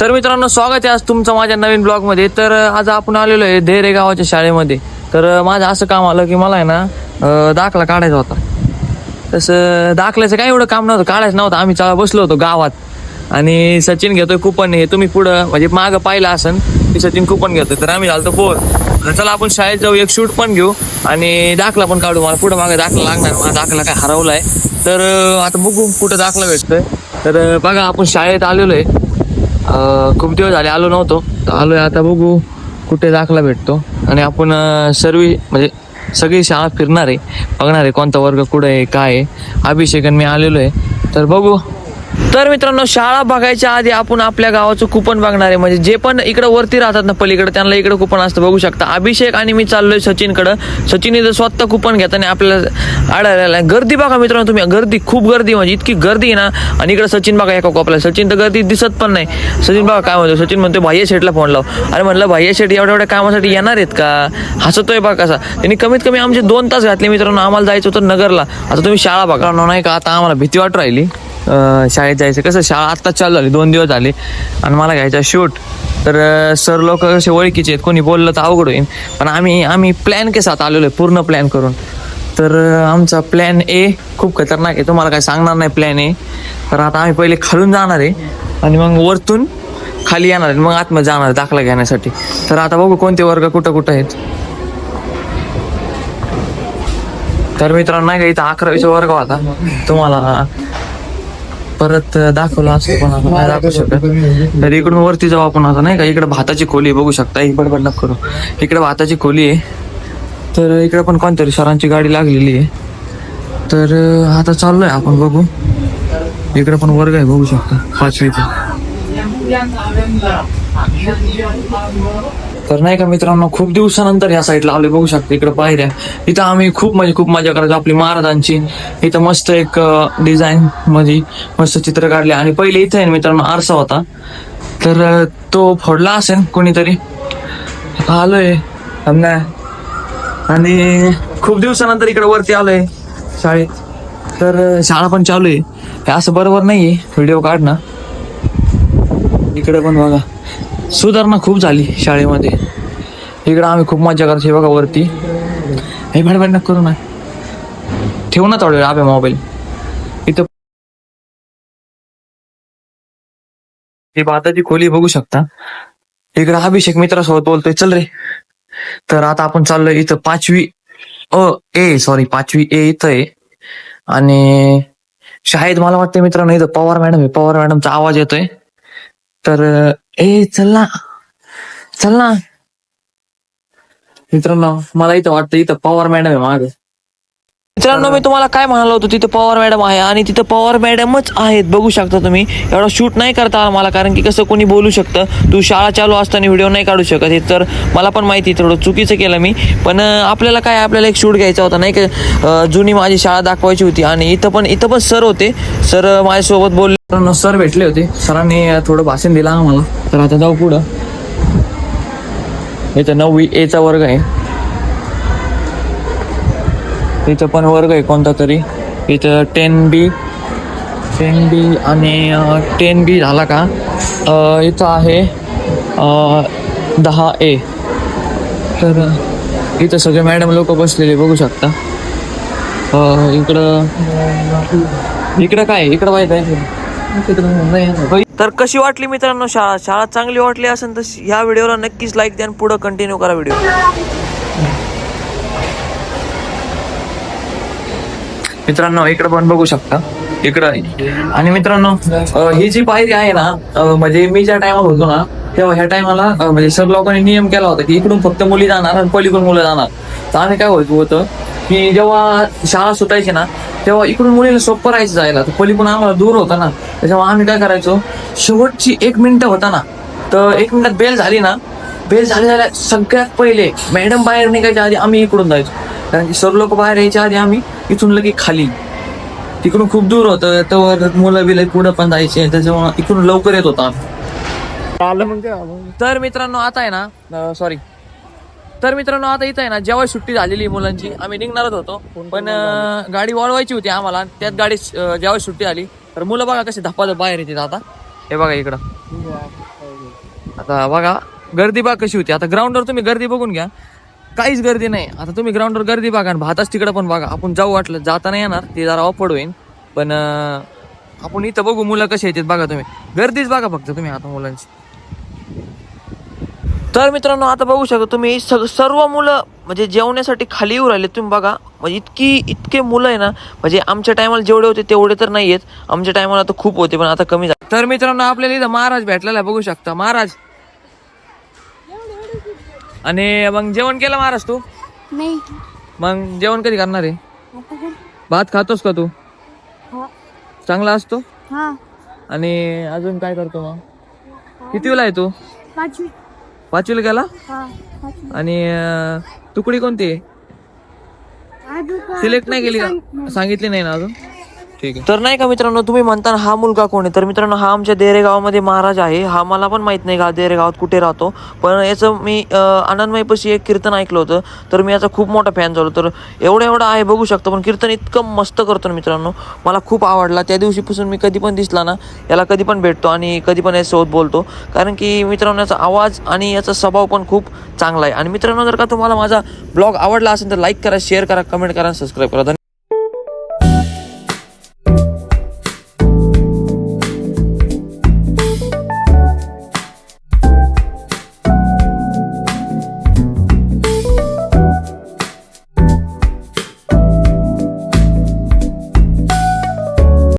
तर मित्रांनो स्वागत आहे आज तुमचं माझ्या नवीन ब्लॉगमध्ये तर आज आपण आलेलो आहे धेरे गावाच्या शाळेमध्ये. तर माझं असं काम आलं की मला आहे ना दाखला काढायचा होता. तसं दाखल्याचं काय एवढं काम नव्हतं काढायचं नव्हतं. आम्ही चला बसलो होतो गावात. आणि सचिन घेतोय कुपन हे तुम्ही पुढं म्हणजे मागं पाहिलं असन की सचिन कुपन घेतोय. तर आम्ही झालतो बोर तर चला आपण शाळेत जाऊ एक शूट पण घेऊ. आणि दाखला पण काढू. मला पुढं मागे दाखला लागणार माझा दाखला काय हरवला आहे तर आता बघू कुठं दाखला भेटतोय. तर बघा आपण शाळेत आलेलो आहे. खूप दिवस झाले आलो नव्हतो. तर आलोय आता बघू कुठे दाखला भेटतो. आणि आपण सर्व म्हणजे सगळी शाळा फिरणार आहे. बघणार आहे कोणता वर्ग कुठे आहे काय आहे. अभिषेक आणि मी आलेलो आहे. तर बघू. तर मित्रांनो शाळा बघायच्या आधी आपण आपल्या गावाचं कुपन बघणार आहे. म्हणजे जे पण इकडे वरती राहतात ना पलीकडे त्यांना इकडे कुपन असतं बघू शकता. अभिषेक आणि मी चाललोय सचिनकडं. सचिन इथं स्वतः कुपन घेताना आपल्याला आढळलेलं आहे. गर्दी बघा मित्रांनो तुम्ही. गर्दी खूप गर्दी म्हणजे इतकी गर्दी आहे ना. आणि इकडे सचिन बघा एका कोपला सचिन तर गर्दी दिसत पण नाही. सचिन बघा काय म्हणतो. सचिन म्हणतो भाय्या शेठला फोन लाव. अरे म्हणलं भाय्या शेठ एवढ्या एवढ्या कामासाठी येणार आहेत का? हसतोय बघा कसा. त्यांनी कमीत कमी आमचे दोन तास घातले मित्रांनो. आम्हाला जायचं होतं नगरला. आता तुम्ही शाळा बघा. नाही का आता आम्हाला भीती वाट राहिली. शाळेत जायचं. कसं शाळा आत्ताच चालू झाली दोन दिवस झाले. आणि मला घ्यायचा शूट तर सर लोक कसे ओळखीचे आहेत कोणी बोललं तर अवघड होईल पण आम्ही आम्ही प्लॅन के साथ आलेलो आहे पूर्ण प्लॅन करून. तर आमचा प्लॅन ए खूप खतरनाक आहे. तुम्हाला काय सांगणार नाही प्लॅन ए तर आता आम्ही पहिले खालून जाणार आहे. आणि मग वरतून खाली येणार आहे. मग आतमध्ये जाणार आहे दाखला घेण्यासाठी. तर आता बघू कोणते वर्ग कुठं कुठं आहेत. तर मित्रांनो नाही का इथं अकरावीचा वर्ग होता. तुम्हाला परत दाखवला असं पण आता नाही दाखवू शकत. तर इकडून वरती जाऊ आपण आता नाही का? इकडे भाताची खोली आहे, बघू शकता. ही बडबड नको करू. इकडे भाताची खोली आहे. तर इकडे पण कोणतरी सरांची गाडी लागलेली आहे. तर आता चाललोय आपण बघू. इकडे पण वर्ग आहे बघू शकता. पाचवीचा तर नाही का मित्रांनो खूप दिवसानंतर या साईडला आले बघू शकते इकडे पायऱ्या. इथं आम्ही खूप म्हणजे खूप मजा करायचो आपली महाराजांची. इथं मस्त एक डिझाईन मध्ये मस्त चित्र काढले. आणि पहिले इथे आहे मित्रांनो आरसा होता. तर तो फोडला असेल कोणीतरी. आलोय. आमना आणि खूप दिवसानंतर इकडे वरती आलोय शाळेत. तर शाळा पण चालू आहे. हे असं बरोबर नाहीये. व्हिडिओ काढणं इकडे पण बघा. सुधारणा खूप झाली शाळेमध्ये. इकडं आम्ही खूप मजा करायची हे बघा वरती. हे भाडभाड नको करू ना ठेवू ना थोडा वेळ आपल्या मोबाईल इथं ही भाताची खोली बघू शकता. इकडं अभिषेक मित्रासोबत बोलतोय चल रे. तर आता आपण चाललोय इथं पाचवी अ ए सॉरी पाचवी ए इथं आहे. आणि शाळेत मला वाटतं मित्रांनो इथं पवार मॅडम आहे. पवार मॅडमचा आवाज येतोय. तर ए चल ना. चल ना. मित्रांनो मला इथं वाटतं इथं पवार मॅडम आहे माग. मित्रांनो मी तुम्हाला काय म्हणालो होतो तिथं पवार मॅडम आहे आणि तिथं पवार मॅडमच आहेत. बघू शकता तुम्ही. एवढा शूट नाही करता आला मला कारण की कसं कोणी बोलू शकतं. तू शाळा चालू असताना व्हिडिओ नाही काढू शकत. हे तर मला पण माहिती आहे, थोडं चुकीचं केलं मी. पण आपल्याला काय आपल्याला एक शूट घ्यायचा होता नाही का? जुनी माझी शाळा दाखवायची होती आणि इथं पण इथं पण सर होते. सर माझ्यासोबत बोलले. सर भेटले होते. सरांनी थोडं भाषण दिलं आम्हाला. तर आता जाऊ पुढं. इथं नववी एचा वर्ग आहे. इथं पण वर्ग आहे कोणता तरी. इथं टेन बी टेन बी आणि टेन बी झाला का? इथं आहे दहा ए तर इथं सगळे मॅडम लोक बसलेले बघू शकता. इकडं इकडं काय? इकडं माहीत आहे तर कशी वाटली मित्रांनो शाळा? शाळा चांगली वाटली असेल तर ह्या व्हिडिओला नक्कीच लाईक द्या आणि पुढं कंटिन्यू करा व्हिडिओ. मित्रांनो इकडे पण बघू शकता. इकडं आणि मित्रांनो ही जी पायरी आहे ना म्हणजे मी ज्या टायमाला होतो ना तेव्हा ह्या टायमाला म्हणजे सर लोकांनी नियम केला होता की इकडून फक्त मुली जाणार आणि पलीकडून मुलं जाणार. तर आम्ही काय व्हायचं होतं की जेव्हा शाळा सुटायची ना तेव्हा इकडून मुलीला सोपं राहायचं जायला. तर पलीकडून आम्हाला दूर होता ना. त्याच्यामुळे आम्ही काय करायचो शेवटची एक मिनिटं होता ना तर एक मिनिटात बेल झाली ना बेल झाली झाल्या सगळ्यात पहिले मॅडम बाहेर निघायच्या आधी आम्ही इकडून जायचो. कारण की सर लोक बाहेर यायच्या आधी आम्ही इथून लगे खाली. तिकडून खूप दूर होतं. तर मुलं बिलं पुढं पण जायचे. त्याच्यामुळे इकडून लवकर येत होता तर मित्रांनो आता आहे ना सॉरी तर मित्रांनो आता इथं आहे ना जेव्हा सुट्टी झालेली मुलांची आम्ही निघणारच होतो. पण गाडी वळवायची होती आम्हाला. त्यात गाडी जेव्हा सुट्टी आली तर मुलं बघा कशी धप्पाधप बाहेर येतात आता. हे बघा इकडं. आता बघा गर्दी बघा कशी होती. आता ग्राउंडवर तुम्ही गर्दी बघून घ्या. काहीच गर्दी नाही. आता तुम्ही ग्राउंडवर गर्दी बघा आणि भाताच तिकडं पण बघा. आपण जाऊ वाटलं जाता नाही येणार ते जरा ऑफवर्ड होईल पण आपण इथं बघू मुलं कशी येतात बघा तुम्ही. गर्दीच बघा फक्त तुम्ही आता मुलांची. तर मित्रांनो आता बघू शकता तुम्ही सग सर्व मुलं म्हणजे जेवण्यासाठी खाली येऊ राहिले. तुम्ही बघा म्हणजे इतकी इतके मुलं आहे ना म्हणजे आमच्या टायमाला जेवढे होते तेवढे तर नाही आहेत आमच्या टायमाला तर खूप होते पण आता कमी झाले तर मित्रांनो आपल्याला इथं महाराज भेटलेला आहे, बघू शकता. महाराज आणि मग जेवण केलं महाराज तू? नाही. मग जेवण कधी करणार आहे? आता कर. भात खातोस का तू? हा. चांगला असतो? हा. आणि अजून काय करतो मग? कितीला आहे तू? पाचवी. पाचवीला गेला? हा पाचवी. आणि अं, तुकडी कोणती आहे? अजून सिलेक्ट नाही केली का? सांगितली नाही ना अजून? ठीक आहे. तर नाही का मित्रांनो तुम्ही म्हणता हा मुलगा कोण आहे? तर मित्रांनो हा आमच्या देरे गावामध्ये महाराज आहे. हा मला पण माहीत नाही का देरे गावात कुठे राहतो. पण याचं मी आनंदमयपशी आनंदमयपाशी एक कीर्तन ऐकलं होतं. तर मी याचा खूप मोठा फॅन झालो. तर एवढं एवढं आहे बघू शकतो. पण कीर्तन इतकं मस्त करतो ना मित्रांनो. मला खूप आवडला. त्या दिवशीपासून मी कधी पण दिसला ना याला कधी पण भेटतो आणि कधी पण याच्यासोबत बोलतो. कारण की मित्रांनो याचा आवाज आणि याचा स्वभाव पण खूप चांगला आहे. आणि मित्रांनो जर का तुम्हाला माझा ब्लॉग आवडला असेल तर लाईक करा शेअर करा कमेंट करा सबस्क्राईब करा.